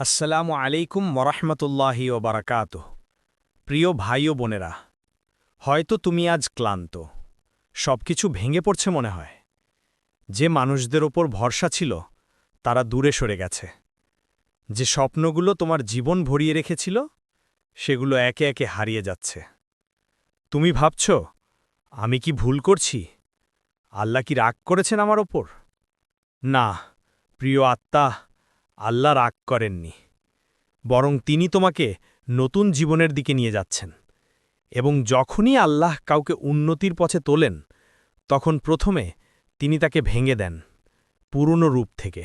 আসসালামু আলাইকুম মরহমতুল্লাহি ও বারাকাত প্রিয় ভাই ও বোনেরা, হয়তো তুমি আজ ক্লান্ত, সবকিছু ভেঙে পড়ছে মনে হয়। যে মানুষদের ওপর ভরসা ছিল, তারা দূরে সরে গেছে। যে স্বপ্নগুলো তোমার জীবন ভরিয়ে রেখেছিল, সেগুলো একে একে হারিয়ে যাচ্ছে। তুমি ভাবছ, আমি কি ভুল করছি? আল্লাহ কি রাগ করেছেন আমার ওপর? না, প্রিয় আত্মা আল্লাহ রাগ করেননি, বরং তিনি তোমাকে নতুন জীবনের দিকে নিয়ে যাচ্ছেন এবং যখনই আল্লাহ কাউকে উন্নতির পথে তোলেন, তখন প্রথমে তিনি তাকে ভেঙে দেন পুরনো রূপ থেকে।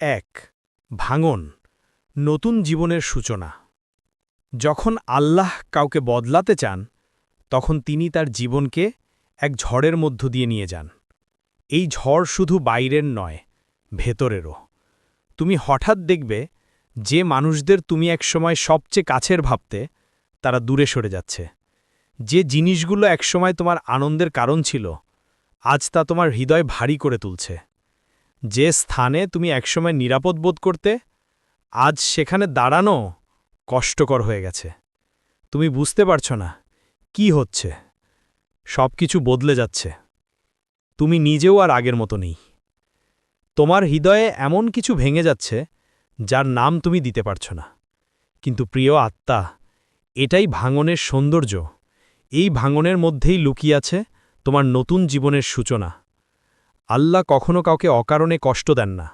এক, ভাঙন, নতুন জীবনের সূচনা। যখন আল্লাহ কাউকে বদলাতে চান, তখন তিনি তার জীবনকে এক ঝড়ের মধ্য দিয়ে নিয়ে যান। এই ঝড় শুধু বাইরের নয়, ভেতরেরও। তুমি হঠাৎ দেখবে যে মানুষদের তুমি একসময় সবচেয়ে কাছের ভাবতে তারা দূরে সরে যাচ্ছে। যে জিনিসগুলো একসময় তোমার আনন্দের কারণ ছিল, আজ তা তোমার হৃদয় ভারী করে তুলছে। যে স্থানে তুমি একসময় নিরাপদ বোধ করতে, আজ সেখানে দাঁড়ানো কষ্টকর হয়ে গেছে। তুমি বুঝতে পারছ না কি হচ্ছে। সব কিছু বদলে যাচ্ছে। তুমি নিজেও আর আগের মতো নেই। তোমার হৃদয়ে এমন কিছু ভেঙে যাচ্ছে, যার নাম তুমি দিতে পারছ না। কিন্তু প্রিয় আত্মা, এটাই ভাঙনের সৌন্দর্য। এই ভাঙনের মধ্যেই লুকিয়ে আছে তোমার নতুন জীবনের সূচনা। আল্লাহ কখনো কাউকে অকারণে কষ্ট দেন না।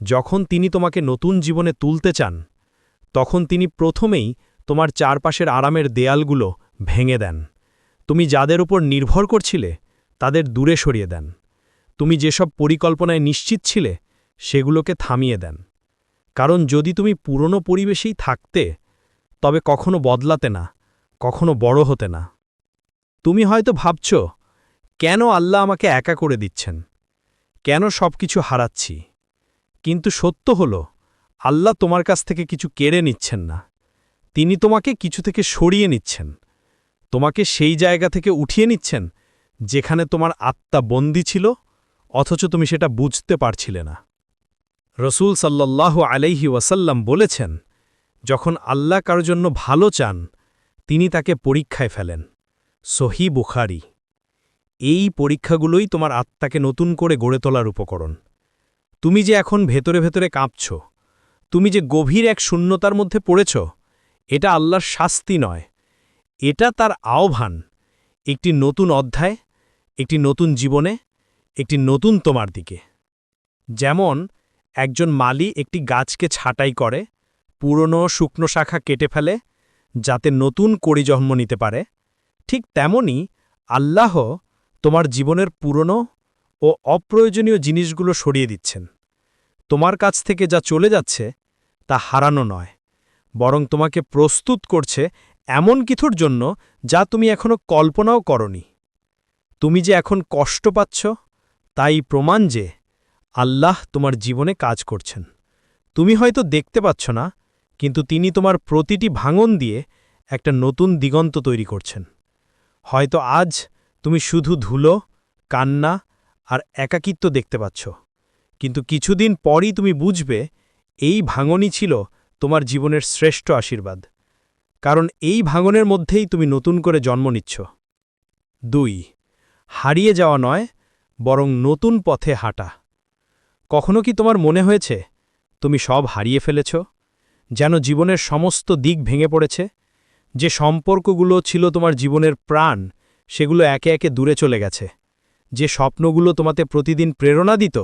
যখন তিনি তোমাকে নতুন জীবনে তুলতে চান, তখন তিনি প্রথমেই তোমার চারপাশের আরামের দেয়ালগুলো ভেঙে দেন। তুমি যাদের উপর নির্ভর করছিলে, তাদের দূরে সরিয়ে দেন। তুমি যেসব পরিকল্পনায় নিশ্চিত ছিলে, সেগুলোকে থামিয়ে দেন। কারণ যদি তুমি পুরনো পরিবেশেই থাকতে, তবে কখনো বদলাতে না, কখনো বড় হতে না। তুমি হয়তো ভাবছ, কেন আল্লাহ আমাকে একা করে দিচ্ছেন? কেন সব কিছু হারাচ্ছি? কিন্তু সত্য হল, আল্লাহ তোমার কাছ থেকে কিছু কেড়ে নিচ্ছেন না। তিনি তোমাকে কিছু থেকে সরিয়ে নিচ্ছেন। তোমাকে সেই জায়গা থেকে উঠিয়ে নিচ্ছেন, যেখানে তোমার আত্মা বন্দী ছিল অথচ তুমি সেটা বুঝতে পারছিলে না। রসুল সাল্লাল্লাহু আলাইহি ওয়াসাল্লাম বলেছেন, যখন আল্লাহ কারও জন্য ভালো চান, তিনি তাকে পরীক্ষায় ফেলেন। সহি বুখারি। এই পরীক্ষাগুলোই তোমার আত্মাকে নতুন করে গড়ে তোলার উপকরণ। তুমি যে এখন ভেতরে ভেতরে কাঁপছ, তুমি যে গভীর এক শূন্যতার মধ্যে পড়েছ, এটা আল্লাহর শাস্তি নয়। এটা তার আহ্বান, একটি নতুন অধ্যায়, একটি নতুন জীবনে একটি নতুন তোমার দিকে। যেমন, একজন মালি একটি গাছকে ছাঁটাই করে, পুরনো শুকনো শাখা কেটে ফেলে, যাতে নতুন কড়ি জন্ম নিতে পারে। ঠিক তেমনি, আল্লাহ তোমার জীবনের পুরনো ও অপ্রয়োজনীয় জিনিসগুলো সরিয়ে দিচ্ছেন। তোমার কাছ থেকে যা চলে যাচ্ছে, তা হারানো নয়, বরং তোমাকে প্রস্তুত করছে এমন কিছুর জন্য যা তুমি এখনও কল্পনাও করনি। তুমি যে এখন কষ্ট পাচ্ছ তাই প্রমাণ যে আল্লাহ তোমার জীবনে কাজ করছেন। তুমি হয়তো দেখতে পাচ্ছ না, কিন্তু তিনি তোমার প্রতিটি ভাঙন দিয়ে একটা নতুন দিগন্ত তৈরি করছেন। হয়তো আজ তুমি শুধু ধুলো, কান্না আর একাকিত্ব দেখতে পাচ্ছ, কিন্তু কিছুদিন পরই তুমি বুঝবে এই ভাঙনই ছিল তোমার জীবনের শ্রেষ্ঠ আশীর্বাদ। কারণ এই ভাঙনের মধ্যেই তুমি নতুন করে জন্ম নিচ্ছ। দুই, হারিয়ে যাওয়া নয় বরং নতুন পথে হাঁটা। কখনো কি তোমার মনে হয়েছে, তুমি সব হারিয়ে ফেলেছ, যেন জীবনের সমস্ত দিক ভেঙে পড়েছে, যে সম্পর্কগুলো ছিল তোমার জীবনের প্রাণ, সেগুলো একে একে দূরে চলে গেছে, যে স্বপ্নগুলো তোমাতে প্রতিদিন প্রেরণা দিত,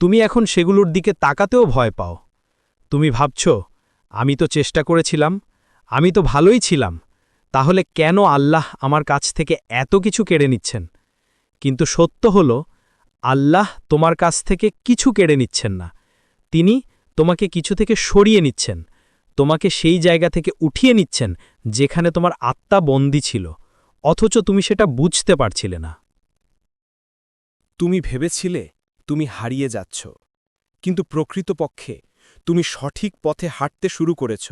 তুমি এখন সেগুলোর দিকে তাকাতেও ভয় পাও। তুমি ভাবছ, আমি তো চেষ্টা করেছিলাম, আমি তো ভালোই ছিলাম, তাহলে কেন আল্লাহ আমার কাছ থেকে এত কিছু কেড়ে নিচ্ছেন? কিন্তু সত্য হল, আল্লাহ তোমার কাছ থেকে কিছু কেড়ে নিচ্ছেন না। তিনি তোমাকে কিছু থেকে সরিয়ে নিচ্ছেন, তোমাকে সেই জায়গা থেকে উঠিয়ে নিচ্ছেন যেখানে তোমার আত্মা বন্দী ছিল, অথচ তুমি সেটা বুঝতে পারছিলে না। তুমি ভেবেছিলে তুমি হারিয়ে যাচ্ছ, কিন্তু প্রকৃতপক্ষে তুমি সঠিক পথে হাঁটতে শুরু করেছ,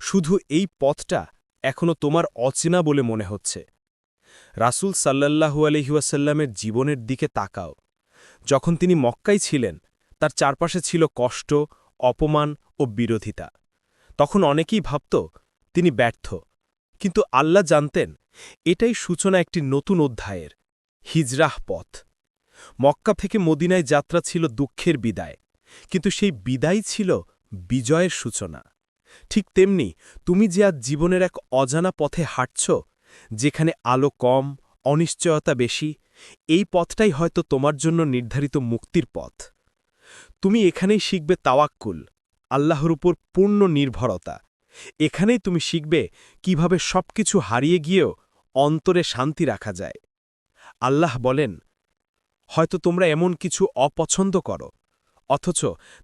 শুধু এই পথটা এখনও তোমার অচেনা বলে মনে হচ্ছে। রাসুল সাল্লাল্লাহু আলহিউসাল্লামের জীবনের দিকে তাকাও। যখন তিনি মক্কাই ছিলেন, তার চারপাশে ছিল কষ্ট, অপমান ও বিরোধিতা। তখন অনেকেই ভাবত, তিনি ব্যর্থ। কিন্তু আল্লাহ জানতেন, এটাই সূচনা একটি নতুন অধ্যায়ের, হিজরাহ পথ। মক্কা থেকে মদিনায় যাত্রা ছিল দুঃখের বিদায়, কিন্তু সেই বিদায় ছিল বিজয়ের সূচনা। ঠিক তেমনি, তুমি যে আজ জীবনের এক অজানা পথে হাঁটছ যেখানে আলো কম, অনিশ্চয়তা বেশি, এই পথটাই হয়তো তোমার জন্য নির্ধারিত মুক্তির পথ। তুমি এখানেই শিখবে তাওয়াক্কুল, আল্লাহর উপর পূর্ণ নির্ভরতা। এখানেই তুমি শিখবে কীভাবে সবকিছু হারিয়ে গিয়েও অন্তরে শান্তি রাখা যায়। আল্লাহ বলেন, হয়তো তোমরা এমন কিছু অপছন্দ করো, অথচ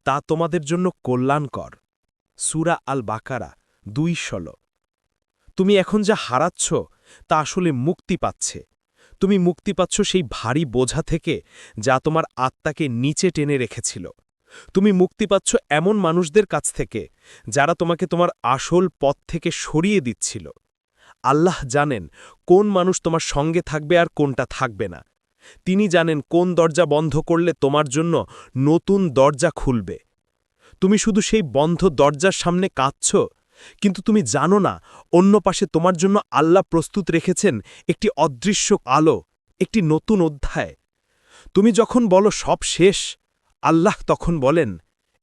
তা তোমাদের জন্য কল্যাণকর। সুরা আল বাকারা দুই ষোল। তুমি এখন যা হারাচ্ছ তা আসলে মুক্তি পাচ্ছে। তুমি মুক্তি পাচ্ছ সেই ভারী বোঝা থেকে যা তোমার আত্মাকে নিচে টেনে রেখেছিল। তুমি মুক্তি পাচ্ছ এমন মানুষদের কাছ থেকে যারা তোমাকে তোমার আসল পথ থেকে সরিয়ে দিচ্ছিল। আল্লাহ জানেন কোন মানুষ তোমার সঙ্গে থাকবে আর কোনটা থাকবে না। তিনি জানেন কোন দরজা বন্ধ করলে তোমার জন্য নতুন দরজা খুলবে। তুমি শুধু সেই বন্ধ দরজার সামনে কাঁদছ? কিন্তু তুমি জানো না, অন্য পাশে তোমার জন্য আল্লাহ প্রস্তুত রেখেছেন একটি অদৃশ্য আলো, একটি নতুন অধ্যায়। তুমি যখন বলো সব শেষ, আল্লাহ তখন বলেন,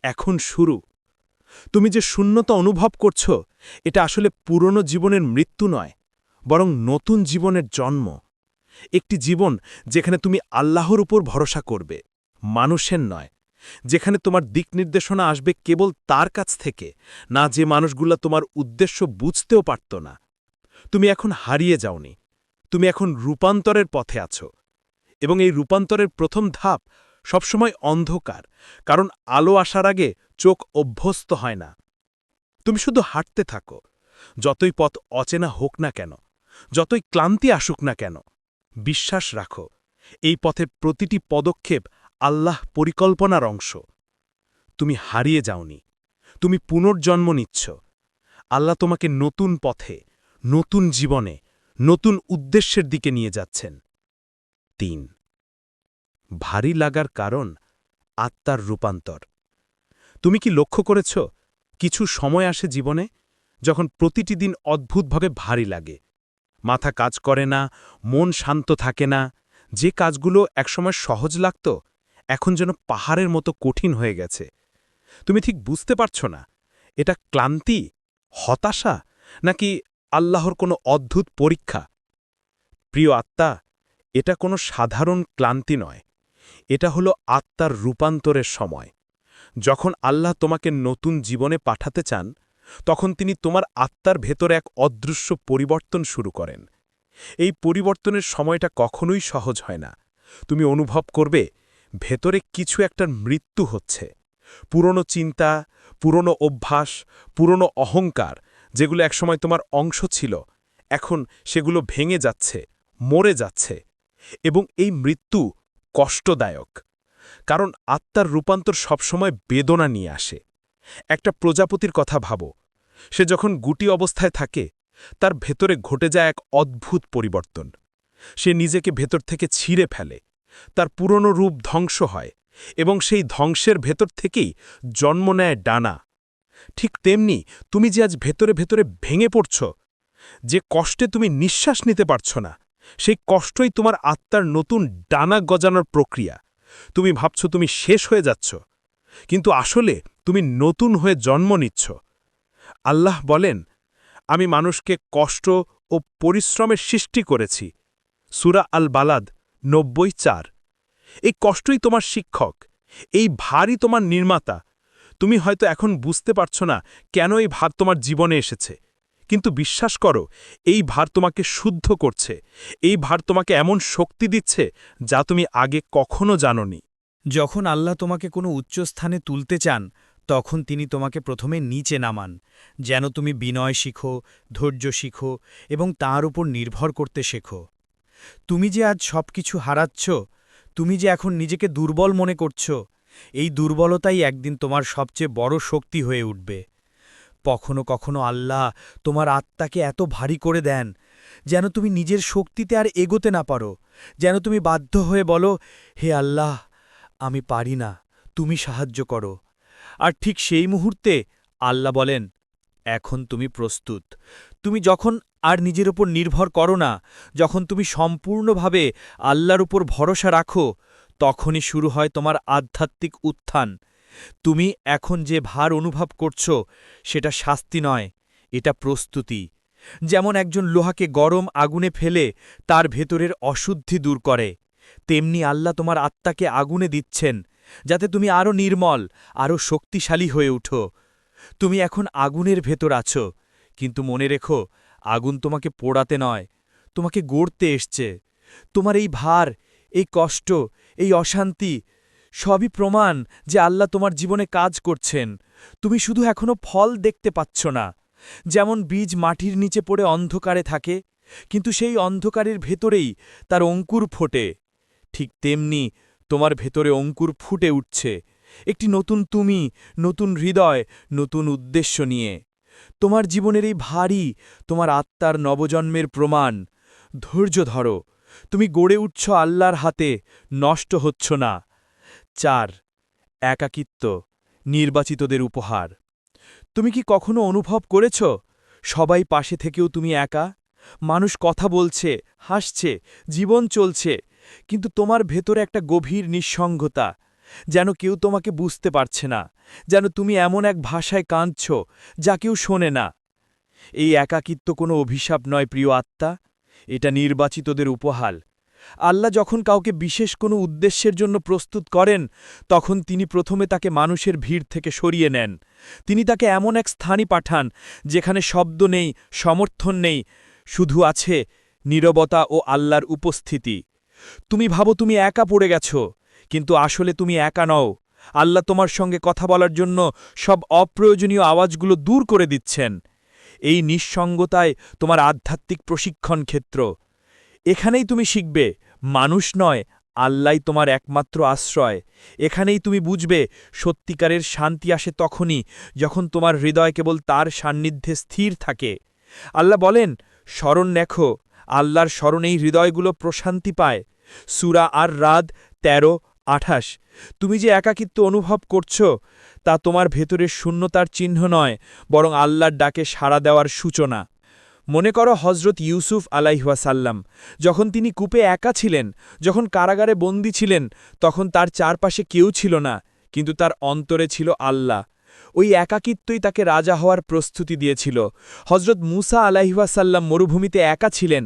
এখন শুরু। তুমি যে শূন্যতা অনুভব করছ, এটা আসলে পুরনো জীবনের মৃত্যু নয়, বরং নতুন জীবনের জন্ম। একটি জীবন যেখানে তুমি আল্লাহর উপর ভরসা করবে, মানুষের নয় যেখানে তোমার দিক নির্দেশনা আসবে কেবল তার কাছ থেকে, না যে মানুষগুলা তোমার উদ্দেশ্য বুঝতেও পারত না। তুমি এখন হারিয়ে যাওনি। তুমি এখন রূপান্তরের পথে আছো। এবং এই রূপান্তরের প্রথম ধাপ সবসময় অন্ধকার, কারণ আলো আসার আগে চোখ অভ্যস্ত হয় না। তুমি শুধু হাঁটতে থাকো। যতই পথ অচেনা হোক না কেন, যতই ক্লান্তি আসুক না কেন, বিশ্বাস রাখো, এই পথের প্রতিটি পদক্ষেপ আল্লাহ পরিকল্পনার অংশ। তুমি হারিয়ে যাওনি। তুমি পুনর্জন্ম নিচ্ছ। আল্লাহ তোমাকে নতুন পথে, নতুন জীবনে, নতুন উদ্দেশ্যের দিকে নিয়ে যাচ্ছেন। তিন, ভারী লাগার কারণ আত্মার রূপান্তর। তুমি কি লক্ষ্য করেছ, কিছু সময় আসে জীবনে, যখন প্রতিটি দিন অদ্ভুতভাবে ভারী লাগে। মাথা কাজ করে না, মন শান্ত থাকে না, যে কাজগুলো একসময় সহজ লাগত এখন যেন পাহাড়ের মতো কঠিন হয়ে গেছে। তুমি ঠিক বুঝতে পারছ না, এটা ক্লান্তি, হতাশা, নাকি আল্লাহর কোনো অদ্ভুত পরীক্ষা? প্রিয় আত্মা, এটা কোনো সাধারণ ক্লান্তি নয়, এটা হলো আত্মার রূপান্তরের সময়। যখন আল্লাহ তোমাকে নতুন জীবনে পাঠাতে চান, তখন তিনি তোমার আত্মার ভেতরে এক অদৃশ্য পরিবর্তন শুরু করেন। এই পরিবর্তনের সময়টা কখনোই সহজ হয় না। তুমি অনুভব করবে ভেতরে কিছু একটার মৃত্যু হচ্ছে। পুরনো চিন্তা, পুরনো অভ্যাস, পুরনো অহংকার, যেগুলো একসময় তোমার অংশ ছিল, এখন সেগুলো ভেঙে যাচ্ছে, মরে যাচ্ছে। এবং এই মৃত্যু কষ্টদায়ক, কারণ আত্মার রূপান্তর সবসময় বেদনা নিয়ে আসে। একটা প্রজাপতির কথা ভাবো, সে যখন গুটি অবস্থায় থাকে, তার ভেতরে ঘটে যায় এক অদ্ভুত পরিবর্তন। সে নিজেকে ভেতর থেকে ছিঁড়ে ফেলে তার পুরনো রূপ ধ্বংস হয় এবং সেই ধ্বংসের ভেতর থেকেই জন্ম নেয় ডানা। ঠিক তেমনি তুমি যে আজ ভেতরে ভেতরে ভেঙে পড়ছ, যে কষ্টে তুমি নিঃশ্বাস নিতে পারছ না, সেই কষ্টই তোমার আত্মার নতুন ডানা গজানোর প্রক্রিয়া। তুমি ভাবছ তুমি শেষ হয়ে যাচ্ছ, কিন্তু আসলে তুমি নতুন হয়ে জন্ম নিচ্ছ। আল্লাহ বলেন, আমি মানুষকে কষ্ট ও পরিশ্রমের সৃষ্টি করেছি। সুরা আল বালাদ নব্বই চার। এই কষ্টই তোমার শিক্ষক, এই ভারই তোমার নির্মাতা। তুমি হয়তো এখন বুঝতে পারছ না কেন এই ভার তোমার জীবনে এসেছে। কিন্তু বিশ্বাস করো, এই ভার তোমাকে শুদ্ধ করছে, এই ভার তোমাকে এমন শক্তি দিচ্ছে যা তুমি আগে কখনো জানোনি। যখন আল্লাহ তোমাকে কোনো উচ্চস্থানে তুলতে চান, তখন তিনি তোমাকে প্রথমে নিচে নামান, যেন তুমি বিনয় শিখো, ধৈর্য শিখো এবং তার উপর নির্ভর করতে শেখো। তুমি যে আজ সব কিছু হারাচ্ছ, তুমি যে এখন নিজেকে দুর্বল মনে করছ, এই দুর্বলতাই একদিন তোমার সবচেয়ে বড় শক্তি হয়ে উঠবে। কখনো কখনো আল্লাহ তোমার আত্মাকে এত ভারী করে দেন, যেন তুমি নিজের শক্তিতে আর এগোতে না পারো, যেন তুমি বাধ্য হয়ে বলো, হে আল্লাহ, আমি পারি না, তুমি সাহায্য করো। আর ঠিক সেই মুহূর্তে আল্লাহ বলেন, এখন তুমি প্রস্তুত। তুমি যখন আর নিজের উপর নির্ভর করো না। যখন তুমি সম্পূর্ণভাবে আল্লাহর উপর ভরসা রাখো, তখনই শুরু হয় তোমার আধ্যাত্মিক উত্থান। তুমি এখন যে ভার অনুভব করছ, সেটা শাস্তি নয়, এটা প্রস্তুতি। যেমন একজন লোহাকে গরম আগুনে ফেলে তার ভেতরের অশুদ্ধি দূর করে, তেমনি আল্লাহ তোমার আত্মাকে আগুনে দিচ্ছেন, যাতে তুমি আরও নির্মল, আরও শক্তিশালী হয়ে উঠো। তুমি এখন আগুনের ভেতর আছো, কিন্তু মনে রেখো আগুন তোমাকে পোড়াতে নয়, তোমাকে গড়তে এসছে। তোমার এই ভার, এই কষ্ট, এই অশান্তি সবই প্রমাণ যে আল্লাহ তোমার জীবনে কাজ করছেন। তুমি শুধু এখনও ফল দেখতে পাচ্ছ না। যেমন বীজ মাটির নিচে পড়ে অন্ধকারে থাকে, কিন্তু সেই অন্ধকারের ভেতরেই তার অঙ্কুর ফোটে। ঠিক তেমনি তোমার ভেতরে অঙ্কুর ফুটে উঠছে। একটি নতুন তুমি, নতুন হৃদয়, নতুন উদ্দেশ্য নিয়ে। তোমার জীবনের এই ভারী, তোমার আত্মার নবজন্মের প্রমাণ। ধৈর্য ধরো, তুমি গড়ে উঠছ আল্লাহর হাতে, নষ্ট হচ্ছ না। চার, একাকিত্ব, নির্বাচিতদের উপহার। তুমি কি কখনো অনুভব করেছ, সবাই পাশে থেকেও তুমি একা? মানুষ কথা বলছে, হাসছে, জীবন চলছে, কিন্তু তোমার ভেতরে একটা গভীর নিঃসঙ্গতা। যেন কেউ তোমাকে বুঝতে পারছে না, যেন তুমি এমন এক ভাষায় কাঁদছ যা কেউ শোনে না। এই একাকিত্ব কোনো অভিশাপ নয়, প্রিয় আত্মা, এটা নির্বাচিতদের উপহার আল্লাহ যখন কাউকে বিশেষ কোনো উদ্দেশ্যের জন্য প্রস্তুত করেন, তখন তিনি প্রথমে তাকে মানুষের ভিড় থেকে সরিয়ে নেন। তিনি তাকে এমন এক স্থানই পাঠান, যেখানে শব্দ নেই, সমর্থন নেই, শুধু আছে নীরবতা ও আল্লাহর উপস্থিতি। তুমি ভাবো তুমি একা পড়ে গেছ। কিন্তু আসলে তুমি একা নও। আল্লাহ তোমার সঙ্গে কথা বলার জন্য সব অপ্রয়োজনীয় আওয়াজগুলো দূর করে দিচ্ছেন। এই নিঃসঙ্গতায় তোমার আধ্যাত্মিক প্রশিক্ষণ ক্ষেত্র। এখানেই তুমি শিখবে, মানুষ নয় আল্লাই তোমার একমাত্র আশ্রয়। এখানেই তুমি বুঝবে, সত্যিকারের শান্তি আসে তখনই যখন তোমার হৃদয় কেবল তার সান্নিধ্যে স্থির থাকে। আল্লাহ বলেন, স্মরণ নেখো আল্লাহর স্মরণেই হৃদয়গুলো প্রশান্তি পায়। সুরা আর রাদ তেরো আঠাশ। তুমি যে একাকিত্ব অনুভব করছ, তা তোমার ভেতরের শূন্যতার চিহ্ন নয়, বরং আল্লাহর ডাকে সাড়া দেওয়ার সূচনা। মনে করো হজরত ইউসুফ আলাইহাসাল্লাম যখন তিনি কূপে একা ছিলেন, যখন কারাগারে বন্দী ছিলেন, তখন তার চারপাশে কেউ ছিল না, কিন্তু তার অন্তরে ছিল আল্লাহ। ওই একাকিত্বই তাকে রাজা হওয়ার প্রস্তুতি দিয়েছিল। হজরত মুসা আলাইহাসাল্লাম মরুভূমিতে একা ছিলেন,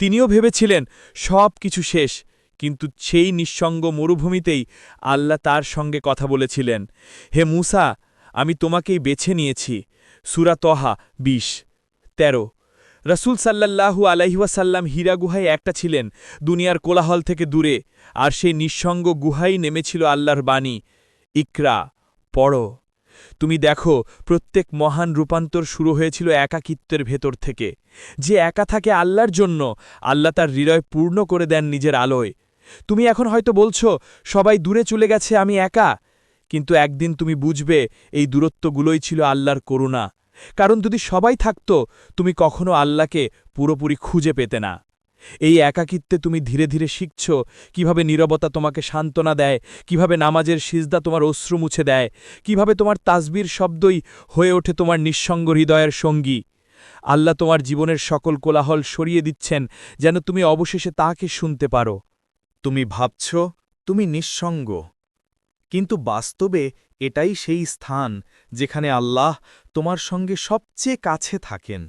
তিনিও ভেবেছিলেন সব কিছু শেষ। কিন্তু সেই নিঃসঙ্গ মরুভূমিতেই আল্লাহ তার সঙ্গে কথা বলেছিলেন, হে মুসা, আমি তোমাকেই বেছে নিয়েছি। সুরা তহা বিশ, তেরো। রসুল সাল্লাল্লাহু আলাইহাসাল্লাম হীরা গুহায় একটা ছিলেন, দুনিয়ার কোলাহল থেকে দূরে, আর সেই নিঃসঙ্গ গুহাই নেমেছিল আল্লাহর বাণী, ইকরা, পড়ো। তুমি দেখো, প্রত্যেক মহান রূপান্তর শুরু হয়েছিল একাকিত্বের ভেতর থেকে। যে একা থাকে আল্লাহর জন্য, আল্লাহ তার হৃদয় পূর্ণ করে দেন নিজের আলোয়। তুমি এখন হয়তো বলছো, সবাই দূরে চলে গেছে, আমি একা। কিন্তু একদিন তুমি বুঝবে, এই দূরত্বগুলোই ছিল আল্লাহর করুণা। কারণ যদি সবাই থাকত, তুমি কখনো আল্লাহকে পুরোপুরি খুঁজে পেতে না। এই একাকিত্বে তুমি ধীরে ধীরে শিখছ, কীভাবে নীরবতা তোমাকে সান্ত্বনা দেয়, কীভাবে নামাজের সিজদা তোমার অশ্রু মুছে দেয়, কীভাবে তোমার তাসবির শব্দই হয়ে ওঠে তোমার নিঃসঙ্গ হৃদয়ের সঙ্গী। আল্লাহ তোমার জীবনের সকল কোলাহল সরিয়ে দিচ্ছেন, যেন তুমি অবশেষে তাকে শুনতে পারো। তুমি ভাবছ, তুমি নিঃসঙ্গ। কিন্তু বাস্তবে এটাই সেই স্থান যেখানে আল্লাহ তোমার সঙ্গে সবচেয়ে কাছে থাকেন।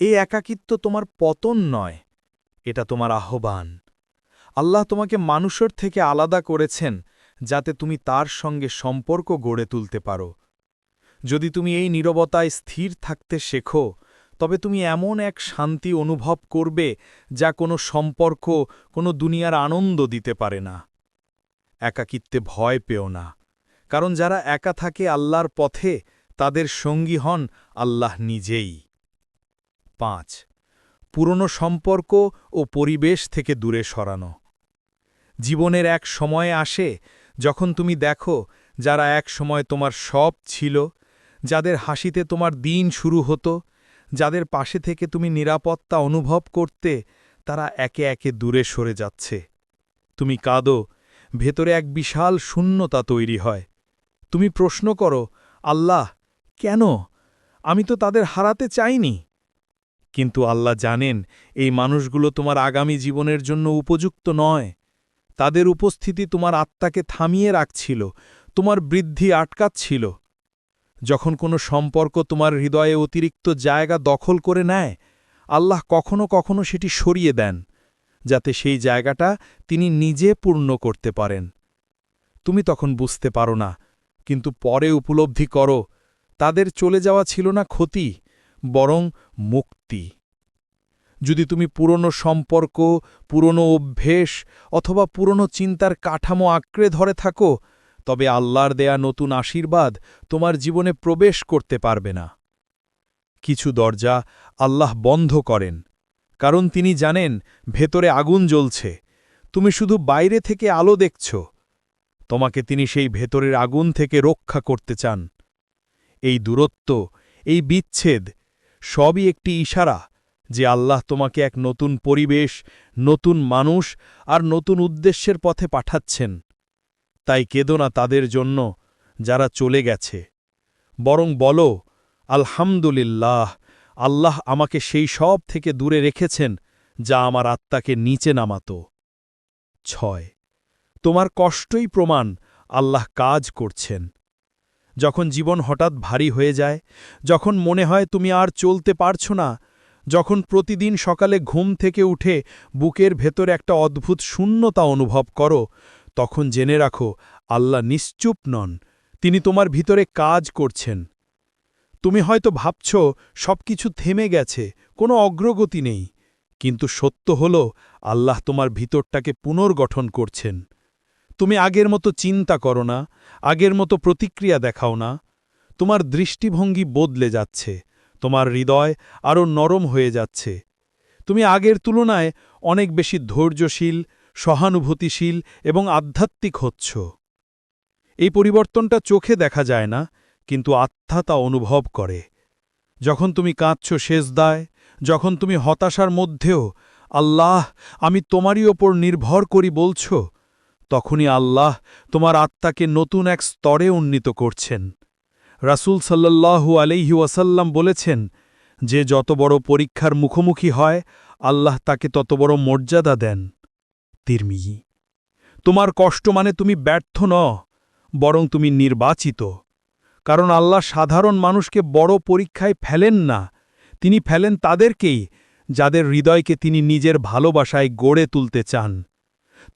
এ একাকিত্ব তোমার পতন নয়, এটা তোমার আহ্বান। আল্লাহ তোমাকে মানুষের থেকে আলাদা করেছেন যাতে তুমি তার সঙ্গে সম্পর্ক গড়ে তুলতে পারো। যদি তুমি এই নীরবতায় স্থির থাকতে শেখো তবে তুমি এমন এক শান্তি অনুভব করবে যা কোনো সম্পর্ক, কোনো দুনিয়ার আনন্দ দিতে পারে না। একাকিত্বে ভয় পেও না, কারণ যারা একা থাকে আল্লাহর পথে, তাদের সঙ্গী হন আল্লাহ নিজেই। পাঁচ, পুরনো সম্পর্ক ও পরিবেশ থেকে দূরে সরানো। জীবনের এক সময়ে আসে যখন তুমি দেখো যারা এক সময় তোমার সব ছিল, যাদের হাসিতে তোমার দিন শুরু হতো যাদের পাশে থেকে তুমি নিরাপত্তা অনুভব করতে তারা একে একে দূরে সরে যাচ্ছে। তুমি কাঁদো, ভেতরে এক বিশাল শূন্যতা তৈরি হয়। তুমি প্রশ্ন করো, আল্লাহ, কেন? আমি তো তাদের হারাতে চাইনি। কিন্তু আল্লাহ জানেন, এই মানুষগুলো তোমার আগামী জীবনের জন্য উপযুক্ত নয়। তাদের উপস্থিতি তোমার আত্মাকে থামিয়ে রাখছিল, তোমার বৃদ্ধি আটকাচ্ছিল। যখন কোনো সম্পর্ক তোমার হৃদয়ে অতিরিক্ত জায়গা দখল করে নেয়, আল্লাহ কখনো কখনো সেটি সরিয়ে দেন, যাতে সেই জায়গাটা তিনি নিজে পূর্ণ করতে পারেন। তুমি তখন বুঝতে পারো না, কিন্তু পরে উপলব্ধি করো, তাদের চলে যাওয়া ছিল না ক্ষতি, বরং মুক্তি। যদি তুমি পুরনো সম্পর্ক, পুরনো অভ্যেস অথবা পুরনো চিন্তার কাঠামো আঁকড়ে ধরে থাকো তবে আল্লাহর দেয়া নতুন আশীর্বাদ তোমার জীবনে প্রবেশ করতে পারবে না। কিছু দরজা আল্লাহ বন্ধ করেন, কারণ তিনি জানেন ভেতরে আগুন জ্বলছে। তুমি শুধু বাইরে থেকে আলো দেখছ, তোমাকে তিনি সেই ভেতরের আগুন থেকে রক্ষা করতে চান। এই দূরত্ব, এই বিচ্ছেদ সবই একটি ইশারা যে আল্লাহ তোমাকে এক নতুন পরিবেশ, নতুন মানুষ আর নতুন উদ্দেশ্যের পথে পাঠাচ্ছেন। তাই কেদো না তাদের জন্য যারা চলে গেছে। বরং বলো, আলহামদুলিল্লাহ, আল্লাহ আমাকে সেই সব থেকে দূরে রেখেছেন যা আমার আত্মাকে নিচে নামাত। ছয়, তোমার কষ্টই প্রমাণ আল্লাহ কাজ করছেন। যখন জীবন হঠাৎ ভারী হয়ে যায়, যখন মনে হয় তুমি আর চলতে পারছ না, যখন প্রতিদিন সকালে ঘুম থেকে উঠে বুকের ভেতর একটা অদ্ভুত শূন্যতা অনুভব করো তখন জেনে রাখো, আল্লাহ নিশ্চুপ নন। তিনি তোমার ভিতরে কাজ করছেন। তুমি হয়তো ভাবছ, সবকিছু থেমে গেছে, কোনো অগ্রগতি নেই। কিন্তু সত্য হল, আল্লাহ তোমার ভিতরটাকে পুনর্গঠন করছেন। তুমি আগের মতো চিন্তা করো না, আগের মতো প্রতিক্রিয়া দেখাও না। তোমার দৃষ্টিভঙ্গি বদলে যাচ্ছে, তোমার হৃদয় আরও নরম হয়ে যাচ্ছে। তুমি আগের তুলনায় অনেক বেশি ধৈর্যশীল সহানুভূতিশীল এবং আধ্যাত্মিক হচ্ছ। এই পরিবর্তনটা চোখে দেখা যায় না, কিন্তু আত্মা তা অনুভব করে। যখন তুমি কাঁদছ শেষদায় যখন তুমি হতাশার মধ্যেও, আল্লাহ, আমি তোমারই ওপর নির্ভর করি বলছ, তখনই আল্লাহ তোমার আত্মাকে নতুন এক স্তরে উন্নীত করছেন। রাসূল সাল্লাল্লাহু আলাইহি ওয়াসাল্লাম বলেছেন, যে যত বড় পরীক্ষার মুখোমুখি হয়, আল্লাহ তাকে তত বড় মর্যাদা দেন। তিরমিহি তোমার কষ্ট মানে তুমি ব্যর্থ ন বরং তুমি নির্বাচিত। কারণ আল্লাহ সাধারণ মানুষকে বড় পরীক্ষায় ফেলেন না। তিনি ফেলেন তাদেরকেই, যাদের হৃদয়কে তিনি নিজের ভালোবাসায় গড়ে তুলতে চান।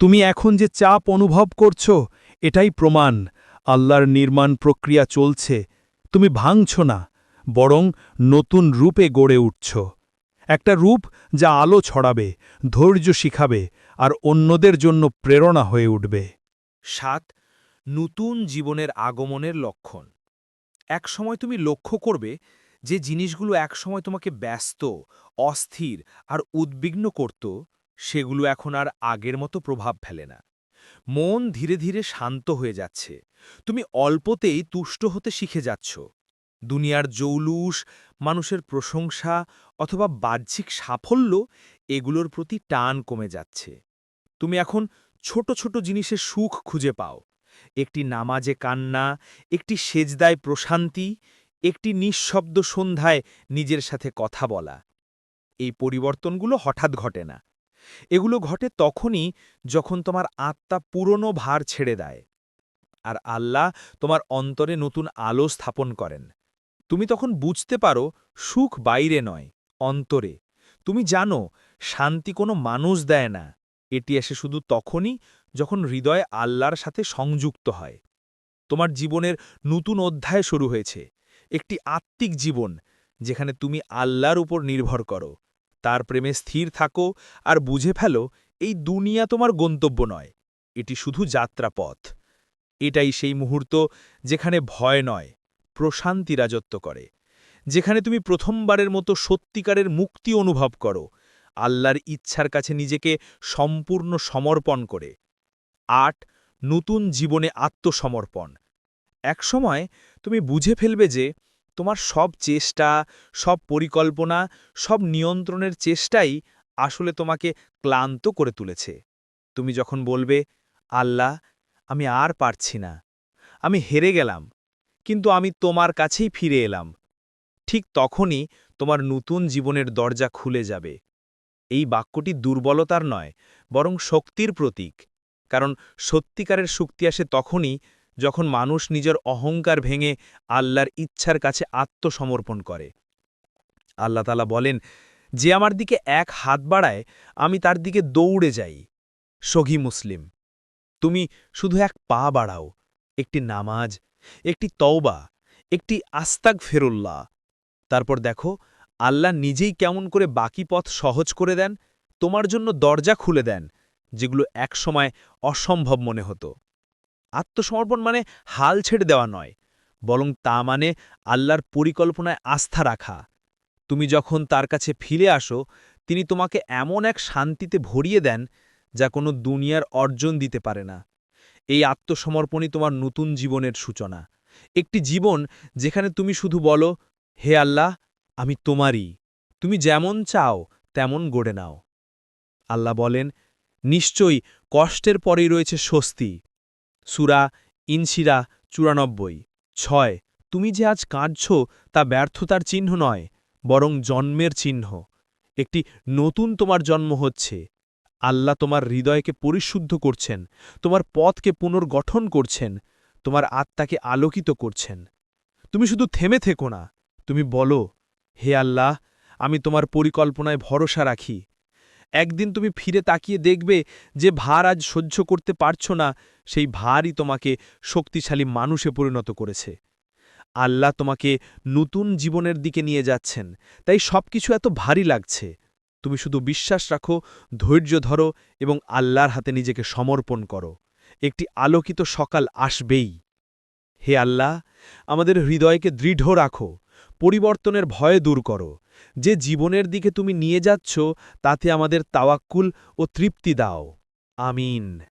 তুমি এখন যে চাপ অনুভব করছ, এটাই প্রমাণ। আল্লাহর নির্মাণ প্রক্রিয়া চলছে। তুমি ভাঙছ না, বরং নতুন রূপে গড়ে উঠছ। একটা রূপ যা আলো ছড়াবে, ধৈর্য শিখাবে আর অন্যদের জন্য প্রেরণা হয়ে উঠবে। সাত, নতুন জীবনের আগমনের লক্ষণ। একসময় তুমি লক্ষ্য করবে যে জিনিসগুলো একসময় তোমাকে ব্যস্ত, অস্থির আর উদ্বিগ্ন করত, সেগুলো এখন আর আগের মতো প্রভাব ফেলে না। মন ধীরে ধীরে শান্ত হয়ে যাচ্ছে। তুমি অল্পতেই তুষ্ট হতে শিখে যাচ্ছ। দুনিয়ার জৌলুস, মানুষের প্রশংসা অথবা বাহ্যিক সাফল্য এগুলোর প্রতি টান কমে যাচ্ছে। তুমি এখন ছোট ছোট জিনিসে সুখ খুঁজে পাও। একটি নামাজে কান্না, একটি সেজদায় প্রশান্তি, একটি নিঃশব্দ সন্ধ্যায় নিজের সাথে কথা বলা। এই পরিবর্তনগুলো হঠাৎ ঘটে না। এগুলো ঘটে তখনই যখন তোমার আত্মা পুরনো ভার ছেড়ে দেয় আর আল্লাহ তোমার অন্তরে নতুন আলো স্থাপন করেন। তুমি তখন বুঝতে পারো সুখ বাইরে নয়। অন্তরে। তুমি জানো, শান্তি কোনো মানুষ দেয় না। এটি আসে শুধু তখনই যখন হৃদয় আল্লাহর সাথে সংযুক্ত হয়। তোমার জীবনের নতুন অধ্যায় শুরু হয়েছে। একটি আত্মিক জীবন, যেখানে তুমি আল্লাহর উপর নির্ভর করো। তার প্রেমে স্থির থাকো আর বুঝে ফেলো, এই দুনিয়া তোমার গন্তব্য নয়। এটি শুধু যাত্রাপথ। এটাই সেই মুহূর্ত যেখানে ভয় নয়, প্রশান্তি রাজত্ব করে। যেখানে তুমি প্রথমবারের মতো সত্যিকারের মুক্তি অনুভব করো, আল্লাহর ইচ্ছার কাছে নিজেকে সম্পূর্ণ সমর্পণ করে। আট, নতুন জীবনে আত্মসমর্পণ। একসময় তুমি বুঝে ফেলবে যে তোমার সব চেষ্টা, সব পরিকল্পনা, সব নিয়ন্ত্রণের চেষ্টাই আসলে তোমাকে ক্লান্ত করে তুলেছে। তুমি যখন বলবে, আল্লাহ, আমি আর পারছি না। আমি হেরে গেলাম, কিন্তু আমি তোমার কাছেই ফিরে এলাম। ঠিক তখনই তোমার নতুন জীবনের দরজা খুলে যাবে। এই বাক্যটি দুর্বলতার নয়, বরং শক্তির প্রতীক। কারণ সত্যিকারের শক্তি আসে তখনই যখন মানুষ নিজের অহংকার ভেঙে আল্লাহর ইচ্ছার কাছে আত্মসমর্পণ করে। আল্লাহ তালা বলেন, যে আমার দিকে এক হাত বাড়ায়, আমি তার দিকে দৌড়ে যাই সঘি মুসলিম। তুমি শুধু এক পা বাড়াও, একটি নামাজ, একটি তওবা, একটি আস্তাক ফেরুল্লাহ তারপর দেখো, আল্লাহ নিজেই কেমন করে বাকি পথ সহজ করে দেন, তোমার জন্য দরজা খুলে দেন, যেগুলো একসময় অসম্ভব মনে হতো। আত্মসমর্পণ মানে হাল ছেড়ে দেওয়া নয়, বরং তা মানে আল্লাহর পরিকল্পনায় আস্থা রাখা। তুমি যখন তার কাছে ফিরে আসো, তিনি তোমাকে এমন এক শান্তিতে ভরিয়ে দেন, যা কোনো দুনিয়ার অর্জন দিতে পারে না। এই আত্মসমর্পণই তোমার নতুন জীবনের সূচনা। একটি জীবন যেখানে তুমি শুধু বলো হে আল্লাহ, আমি তোমারই। তুমি যেমন চাও, তেমন গড়ে নাও। আল্লাহ বলেন, নিশ্চয়ই কষ্টের পরেই রয়েছে স্বস্তি। সুরা ইনশিরা চুরানব্বই, ছয়, তুমি যে আজ কাঁদছ, তা ব্যর্থতার চিহ্ন নয়, বরং জন্মের চিহ্ন। একটি নতুন তোমার জন্ম হচ্ছে। আল্লাহ তোমার হৃদয়কে পরিশুদ্ধ করছেন, তোমার পথকে পুনর্গঠন করছেন, তোমার আত্মাকে আলোকিত করছেন। তুমি শুধু থেমে থেকো না তুমি বলো, হে আল্লাহ, আমি তোমার পরিকল্পনায় ভরসা রাখি। একদিন তুমি ফিরে তাকিয়ে দেখবে যে ভার আজ সহ্য করতে পারছ না, সেই ভারই তোমাকে শক্তিশালী মানুষে পরিণত করেছে। আল্লাহ তোমাকে নতুন জীবনের দিকে নিয়ে যাচ্ছেন, তাই সবকিছু এত ভারী লাগছে। তুমি শুধু বিশ্বাস রাখো, ধৈর্য ধরো এবং আল্লাহর হাতে নিজেকে সমর্পণ করো। একটি আলোকিত সকাল আসবেই। হে আল্লাহ, আমাদের হৃদয়কে দৃঢ় রাখো। পরিবর্তনের ভয় দূর করো। যে জীবনের দিকে তুমি নিয়ে যাচ্ছ, তাতে আমাদের তাওয়াক্কুল ও তৃপ্তি দাও। আমিন।